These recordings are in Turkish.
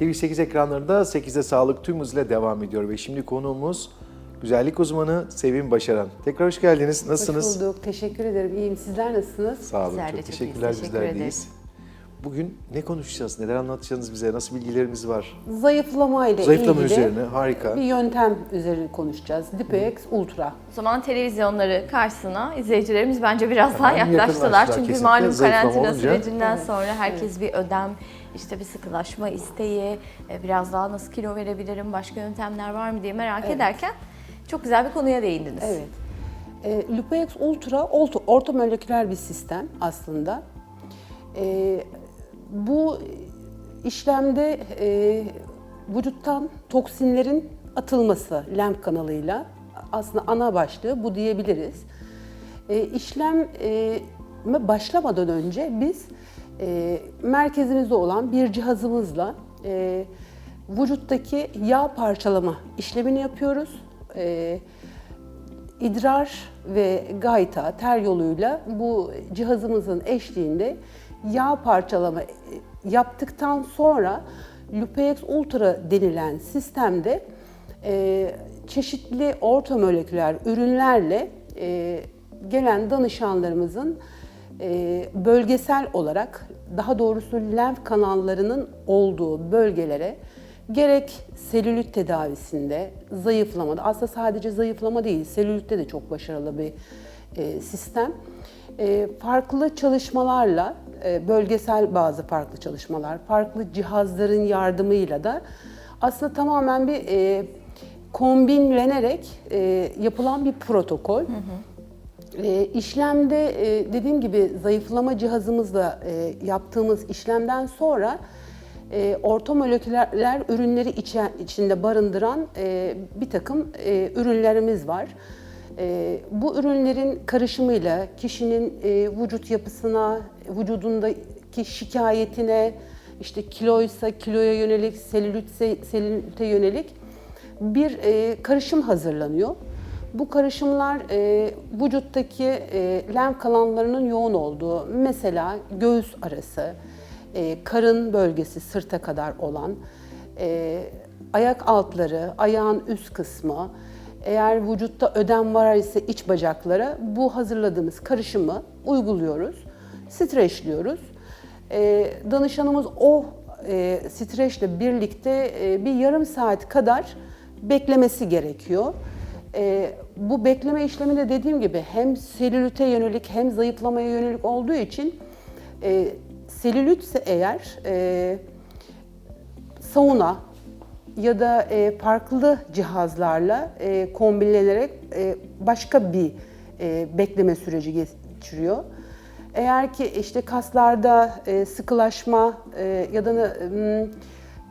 TV8 ekranlarında 8'de sağlık tüm hızıyla devam ediyor ve şimdi konuğumuz güzellik uzmanı Sevim Başaran. Tekrar hoş geldiniz. Nasılsınız? Hoş bulduk. Teşekkür ederim. İyiyim. Sizler nasılsınız? Sağ olun. Çok çok teşekkürler. iyiyiz, Bizler teşekkür deyiz. Bugün ne konuşacağız? Neler anlatacaksınız bize? Nasıl bilgilerimiz var? Zayıflama ile Zayıflama ilgili üzerine. Harika. bir yöntem üzerine konuşacağız. Dipex Ultra. O zaman televizyonları karşısına izleyicilerimiz bence biraz daha Hemen yaklaştılar. yakınlaştılar Çünkü kesinlikle. malum Zayıflama karantina olunca. sürecinden sonra herkes bir ödem, işte bir sıkılaşma isteği, e, biraz daha nasıl kilo verebilirim, başka yöntemler var mı diye merak Evet. ederken çok güzel bir konuya değindiniz. Evet. E, Lupex Ultra orto, ortomoleküler bir sistem aslında. E, bu işlemde e, vücuttan toksinlerin atılması lenf kanalıyla aslında ana başlığı bu diyebiliriz. E, işlem e, başlamadan önce biz e, merkezimizde olan bir cihazımızla e, vücuttaki yağ parçalama işlemini yapıyoruz. E, idrar ve gayta ter yoluyla bu cihazımızın eşliğinde yağ parçalama yaptıktan sonra Lupex Ultra denilen sistemde e, çeşitli ortomoleküler ürünlerle e, gelen danışanlarımızın e, bölgesel olarak daha doğrusu lenf kanallarının olduğu bölgelere gerek selülit tedavisinde, zayıflamada, aslında sadece zayıflama değil, selülitte de çok başarılı bir e, sistem. E, farklı çalışmalarla, e, bölgesel bazı farklı çalışmalar, farklı cihazların yardımıyla da aslında tamamen bir kombinlenerek yapılan bir protokol. E, işlemde e, dediğim gibi zayıflama cihazımızla e, yaptığımız işlemden sonra e, ortomoleküler ürünleri içe- içinde barındıran e, bir takım e, ürünlerimiz var. E, bu ürünlerin karışımıyla kişinin e, vücut yapısına, vücudundaki şikayetine, işte kiloysa kiloya yönelik, selülitse selülite yönelik bir e, karışım hazırlanıyor. Bu karışımlar e, vücuttaki e, lenf kanallarının yoğun olduğu, mesela göğüs arası, e, karın bölgesi sırta kadar olan, e, ayak altları, ayağın üst kısmı, eğer vücutta ödem var ise iç bacaklara bu hazırladığımız karışımı uyguluyoruz, streçliyoruz. E, danışanımız o e, streçle birlikte e, bir yarım saat kadar beklemesi gerekiyor. E, bu bekleme işlemi de dediğim gibi hem selülite yönelik hem zayıflamaya yönelik olduğu için e, selülitse eğer e, sauna ya da e, farklı cihazlarla e, kombinlenerek e, başka bir e, bekleme süreci geçiriyor. Eğer ki işte kaslarda e, sıkılaşma e, ya da m,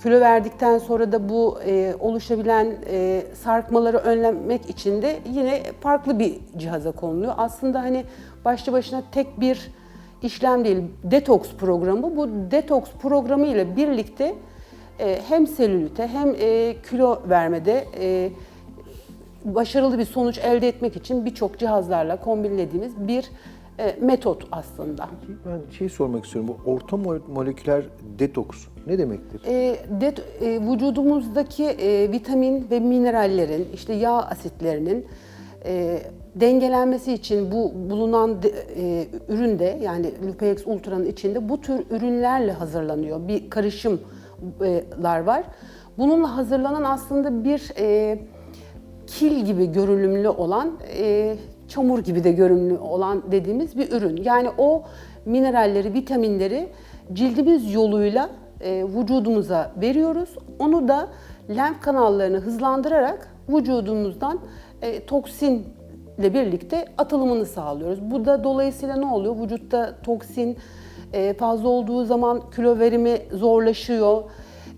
kilo verdikten sonra da bu e, oluşabilen e, sarkmaları önlemek için de yine farklı bir cihaza konuluyor. Aslında hani başlı başına tek bir işlem değil, detoks programı. Bu detoks programı ile birlikte e, hem selülite hem e, kilo vermede e, başarılı bir sonuç elde etmek için birçok cihazlarla kombinlediğimiz bir e, metot aslında. Ben şey sormak istiyorum. Bu ortomoleküler detoks ne demektir? E, det, e, vücudumuzdaki e, vitamin ve minerallerin, işte yağ asitlerinin e, dengelenmesi için bu bulunan e, üründe yani Lupex Ultra'nın içinde bu tür ürünlerle hazırlanıyor. Bir karışımlar var. Bununla hazırlanan aslında bir e, kil gibi görünümlü olan, e, çamur gibi de görünümlü olan dediğimiz bir ürün. Yani o mineralleri, vitaminleri cildimiz yoluyla e, vücudumuza veriyoruz. Onu da lenf kanallarını hızlandırarak vücudumuzdan e, toksinle birlikte atılımını sağlıyoruz. Bu da dolayısıyla ne oluyor? Vücutta toksin e, fazla olduğu zaman kilo verimi zorlaşıyor.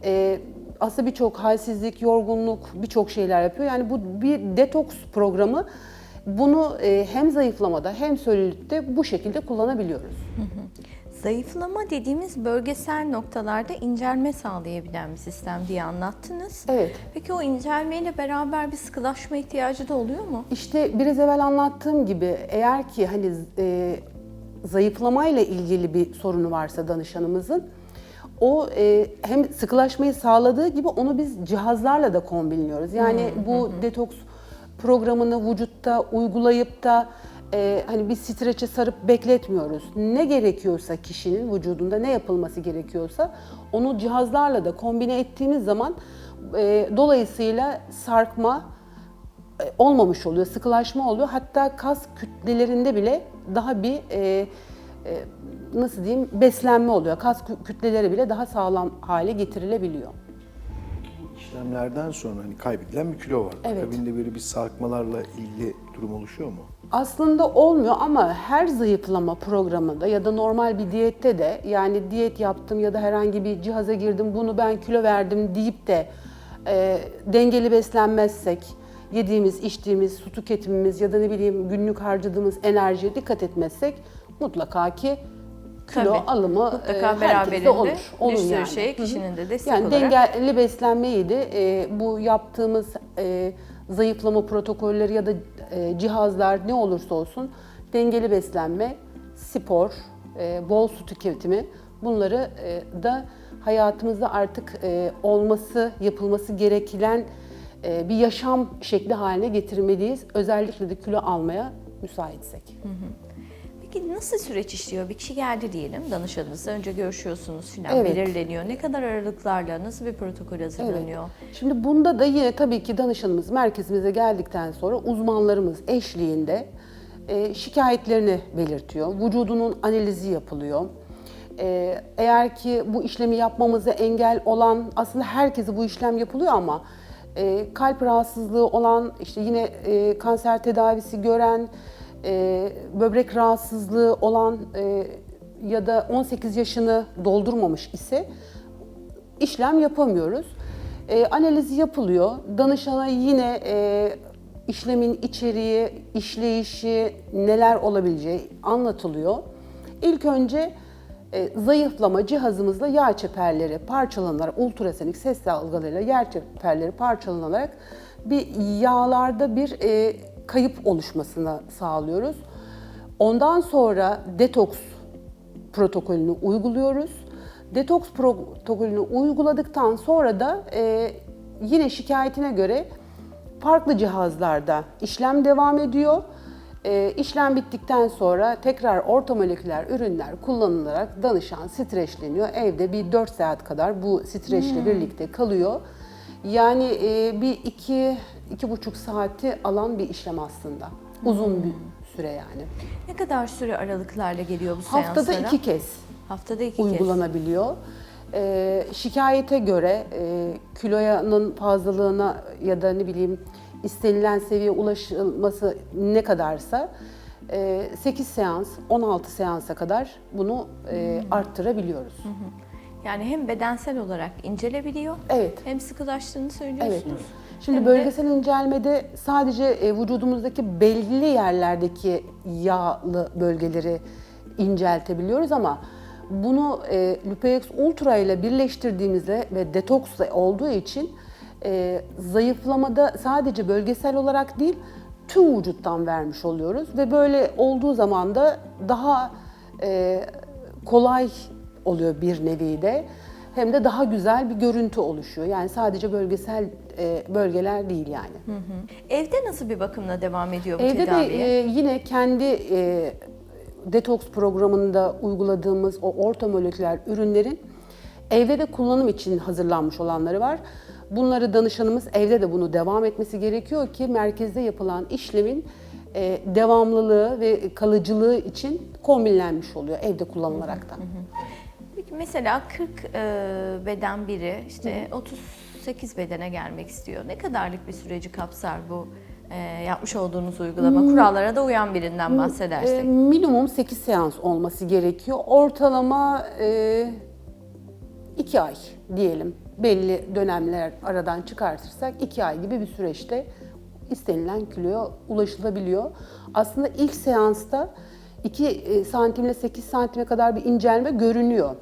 E, aslında birçok halsizlik, yorgunluk, birçok şeyler yapıyor. Yani bu bir detoks programı. Bunu e, hem zayıflamada hem selülitte bu şekilde kullanabiliyoruz. Zayıflama dediğimiz bölgesel noktalarda incelme sağlayabilen bir sistem diye anlattınız. Evet. Peki o incelmeyle beraber bir sıkılaşma ihtiyacı da oluyor mu? İşte biraz evvel anlattığım gibi eğer ki hani e, zayıflamayla ilgili bir sorunu varsa danışanımızın o e, hem sıkılaşmayı sağladığı gibi onu biz cihazlarla da kombinliyoruz. Yani bu detoks programını vücutta uygulayıp da e, hani bir streçe sarıp bekletmiyoruz. Ne gerekiyorsa kişinin vücudunda ne yapılması gerekiyorsa onu cihazlarla da kombine ettiğimiz zaman e, dolayısıyla sarkma e, olmamış oluyor, sıkılaşma oluyor. Hatta kas kütlelerinde bile daha bir e, e, nasıl diyeyim beslenme oluyor. Kas kü- kütleleri bile daha sağlam hale getirilebiliyor. İşlemlerden sonra hani kaybedilen bir kilo var. Evet. Akabinde böyle bir sarkmalarla ilgili durum oluşuyor mu? Aslında olmuyor ama her zayıflama programında ya da normal bir diyette de yani diyet yaptım ya da herhangi bir cihaza girdim bunu ben kilo verdim deyip de e, dengeli beslenmezsek yediğimiz, içtiğimiz, su tüketimimiz ya da ne bileyim günlük harcadığımız enerjiye dikkat etmezsek mutlaka ki kilo Tabii. alımı Mutlaka e, herkeste beraberinde olur. Olur bir sürü yani. şey kişinin de destek yani olarak- dengeli beslenmeyi de e, bu yaptığımız e, zayıflama protokolleri ya da e, cihazlar ne olursa olsun dengeli beslenme, spor, e, bol su tüketimi bunları e, da hayatımızda artık olması, yapılması gereken bir yaşam şekli haline getirmeliyiz. Özellikle de kilo almaya müsaitsek. Peki nasıl süreç işliyor? Bir kişi geldi diyelim danışanınızla. Önce görüşüyorsunuz filan Evet. belirleniyor. Ne kadar aralıklarla nasıl bir protokol hazırlanıyor? Şimdi bunda da yine tabii ki danışanımız merkezimize geldikten sonra uzmanlarımız eşliğinde e, şikayetlerini belirtiyor. Vücudunun analizi yapılıyor. E, eğer ki bu işlemi yapmamıza engel olan aslında herkese bu işlem yapılıyor ama e, kalp rahatsızlığı olan işte yine e, kanser tedavisi gören e, böbrek rahatsızlığı olan e, ya da 18 yaşını doldurmamış ise işlem yapamıyoruz. E, analizi yapılıyor. Danışana yine e, işlemin içeriği, işleyişi, neler olabileceği anlatılıyor. İlk önce e, zayıflama cihazımızla yağ çeperleri parçalanarak, ultrasonik ses dalgalarıyla yağ çeperleri parçalanarak bir yağlarda bir e, kayıp oluşmasını sağlıyoruz. Ondan sonra detoks protokolünü uyguluyoruz. Detoks protokolünü uyguladıktan sonra da e, yine şikayetine göre farklı cihazlarda işlem devam ediyor. E, işlem bittikten sonra tekrar ortomoleküler ürünler kullanılarak danışan streçleniyor. Evde bir 4 saat kadar bu streçle birlikte kalıyor. Yani e, bir iki, iki buçuk saati alan bir işlem aslında. Uzun bir süre yani. Ne kadar süre aralıklarla geliyor bu Haftada seanslara? iki kez Haftada iki kez. uygulanabiliyor. Ee, şikayete göre e, kiloyanın fazlalığına ya da ne bileyim istenilen seviye ulaşılması ne kadarsa e, 8 seans, 16 seansa kadar bunu e, arttırabiliyoruz. Yani hem bedensel olarak incelebiliyor Evet. hem sıkılaştığını söylüyorsunuz. Şimdi Hem de- bölgesel incelmede sadece e, vücudumuzdaki belli yerlerdeki yağlı bölgeleri inceltebiliyoruz ama bunu e, Lupex Ultra ile birleştirdiğimizde ve detoksla olduğu için e, zayıflamada sadece bölgesel olarak değil tüm vücuttan vermiş oluyoruz ve böyle olduğu zaman da daha e, kolay oluyor bir nevi de hem de daha güzel bir görüntü oluşuyor. Yani sadece bölgesel e, bölgeler değil yani. Evde nasıl bir bakımla devam ediyor bu Evde de tedaviye? e, yine kendi e, detoks programında uyguladığımız o ortomoleküler ürünlerin evde de kullanım için hazırlanmış olanları var. Bunları danışanımız evde de bunu devam etmesi gerekiyor ki merkezde yapılan işlemin e, devamlılığı ve kalıcılığı için kombinlenmiş oluyor evde kullanılarak da. Peki mesela 40 e, beden biri işte 38 bedene gelmek istiyor. Ne kadarlık bir süreci kapsar bu e, yapmış olduğunuz uygulama? Kurallara da uyan birinden E, bahsedersek. minimum 8 seans olması gerekiyor. Ortalama 2 ay diyelim. Belli dönemler aradan çıkartırsak 2 ay gibi bir süreçte istenilen kiloya ulaşılabiliyor. Aslında ilk seansta 2 santimle 8 santime kadar bir incelme görünüyor.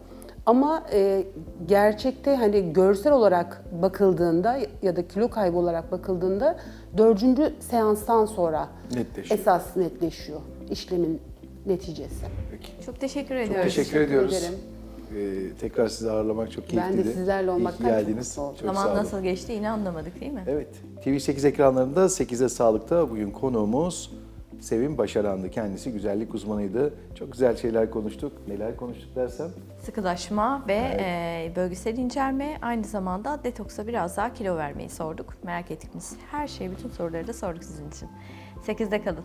Ama e, gerçekte hani görsel olarak bakıldığında ya da kilo kaybı olarak bakıldığında dördüncü seanstan sonra Netleşiyor. esas netleşiyor işlemin neticesi. Peki. Çok teşekkür ediyoruz. Teşekkür ediyoruz. ederim. Ee, tekrar sizi ağırlamak çok Ben keyifliydi. de sizlerle İyi olmaktan çok geldiniz. mutlu oldum. Çok sağ Zaman nasıl geçti yine anlamadık değil mi? Evet. TV8 ekranlarında 8'e Sağlık'ta bugün konuğumuz Sevim Başaran'dı. Kendisi güzellik uzmanıydı. Çok güzel şeyler konuştuk. Neler konuştuk dersem? Sıkılaşma ve e, bölgesel incelme aynı zamanda detoksa biraz daha kilo vermeyi sorduk. Merak ettiğimiz her şeyi, bütün soruları da sorduk sizin için. 8'de kalın.